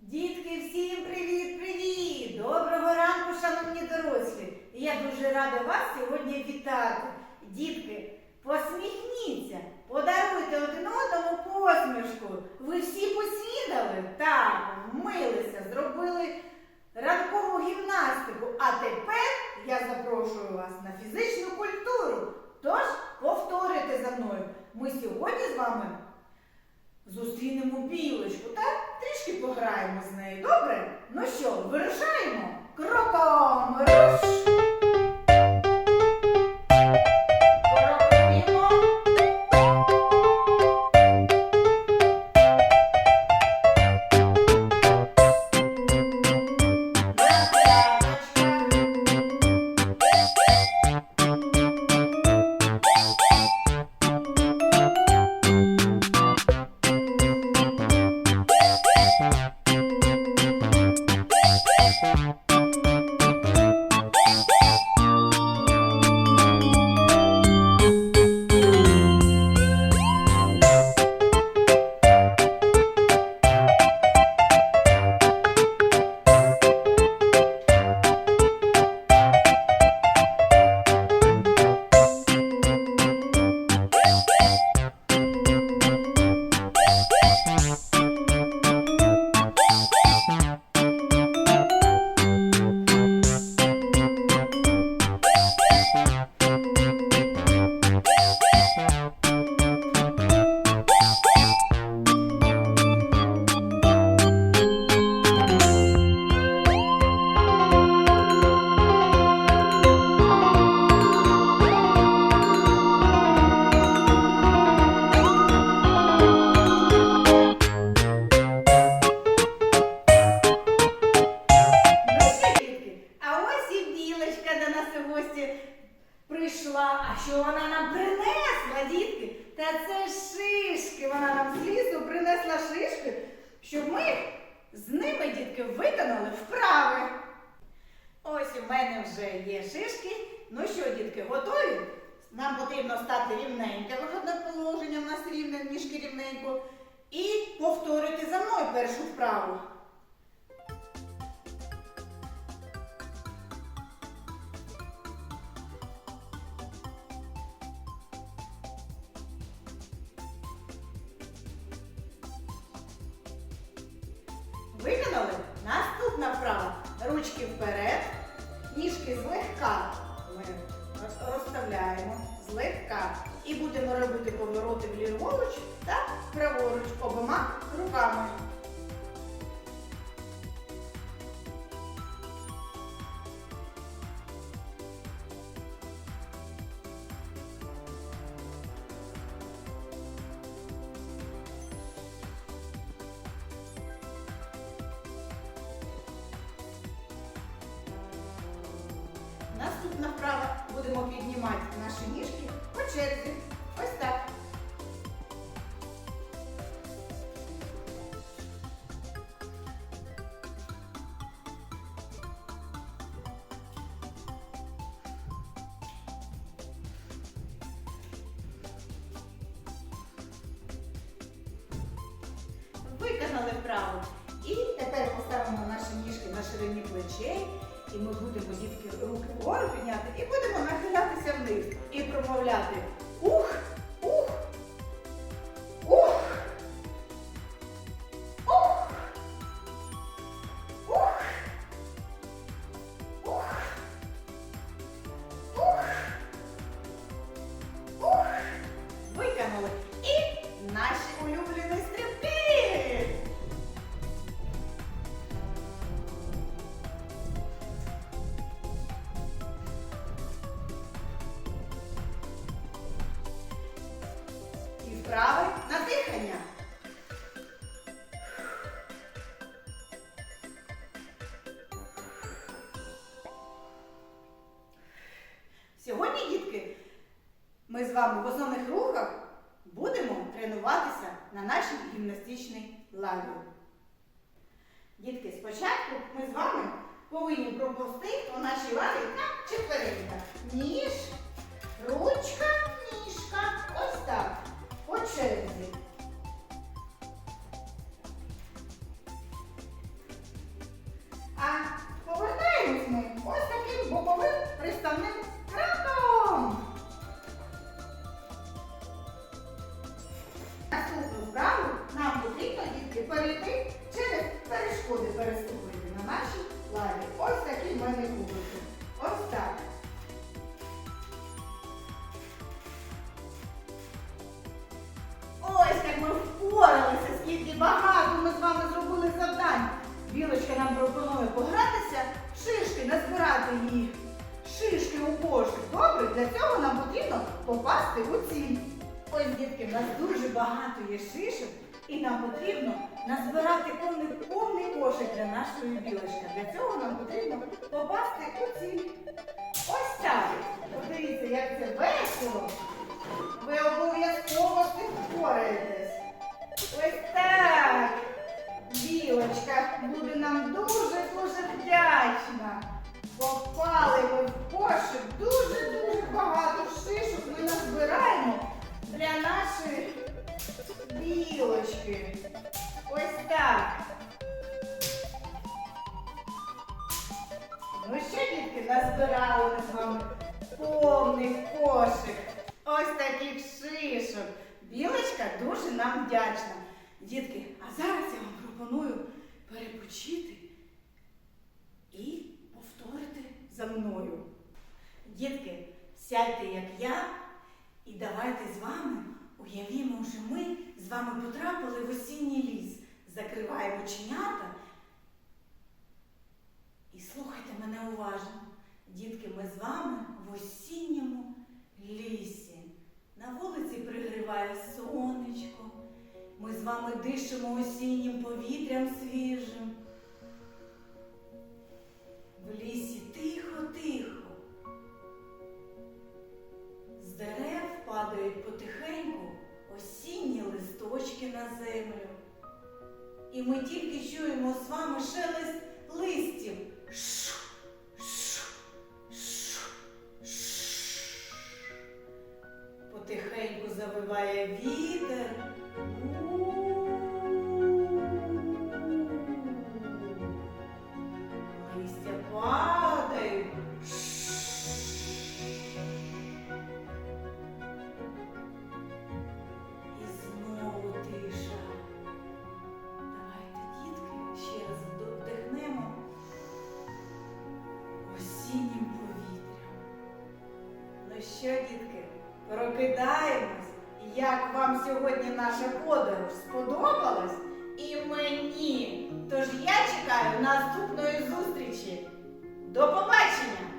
Дітки, всім привіт-привіт! Доброго ранку, шановні дорослі! Я дуже рада вас сьогодні вітати. Дітки, посміхніться, подаруйте один одному посмішку. Ви всі поснідали? Так, вмилися, зробили ранкову гімнастику. А тепер я запрошую вас на фізичну культуру. Тож повторюйте за мною. Ми сьогодні з вами зустрінемо білочку та трішки пограємо з нею. Добре? Ну що, вирушаємо? Кроком руш! Щоб ми з ними, дітки, виконали вправи. Ось у мене вже є шишки. Ну що, дітки, готові? Нам потрібно стати рівненько. Виходне положення в нас рівне, ніжки рівненько. І повторити за мною першу вправу. Наступна. Ручки вперед, ніжки злегка. Ми розставляємо злегка. І будемо робити повороти вліворуч та праворуч обома руками. Наступна вправа будемо піднімати наші ніжки по черзі. Ось так. Виконали вправу. І тепер поставимо наші ніжки на ширині плечей. І ми будемо дітки руки вгору підняти і будемо нахилятися вниз. І промовляти ух, вами в основних рухах будемо тренуватися на нашій гімнастичній лаві. Дітки, спочатку ми з вами повинні пропустити у нашій лаві на четвереньках. Ніж, ручка, ніжка. Ось так. По черзі. Лаві. Ось такі в мене кубики. Ось так. Ось як ми впоралися, скільки багато ми з вами зробили завдань. Білочка нам пропонує погратися, шишки, назбирати їх. Шишки у кошик. Добре, для цього нам потрібно попасти у ціль. Ось, дітки, в нас дуже багато є шишок, і нам потрібно назбирати повний, повний кошик для нашої білочки. Для цього нам потрібно попасти у ціль. Ось так. Подивіться, як це весело. Ви обов'язково з цим впораєтесь. Ось так. Білочка буде нам дуже-дуже вдячна. Попали ми в кошик. Дуже-дуже багато шишок ми назбираємо для нашої білочки. Ну що, дітки, назбирали ми з вами повний кошик. Ось таких шишок. Білочка дуже нам вдячна. Дітки, а зараз я вам пропоную перепочити і повторити за мною. Дітки, сядьте, як я, і давайте з вами уявімо, що ми з вами потрапили в осінній ліс. Закриваємо оченята і слухайте мене уважно. Дітки, ми з вами в осінньому лісі. На вулиці пригріває сонечко. Ми з вами дишимо осіннім повітрям свіжим. В лісі тихо-тихо. З дерев падають потихеньку осінні листочки на землю. І ми тільки чуємо з вами шелест завиває вітер. Листя падають. І знову тиша. Давайте, дітки, ще раз вдихнемо осіннім повітрям. Ну що, дітки, прокидаємось. Як вам сьогодні наша подорож сподобалась? І мені. Тож я чекаю наступної зустрічі. До побачення!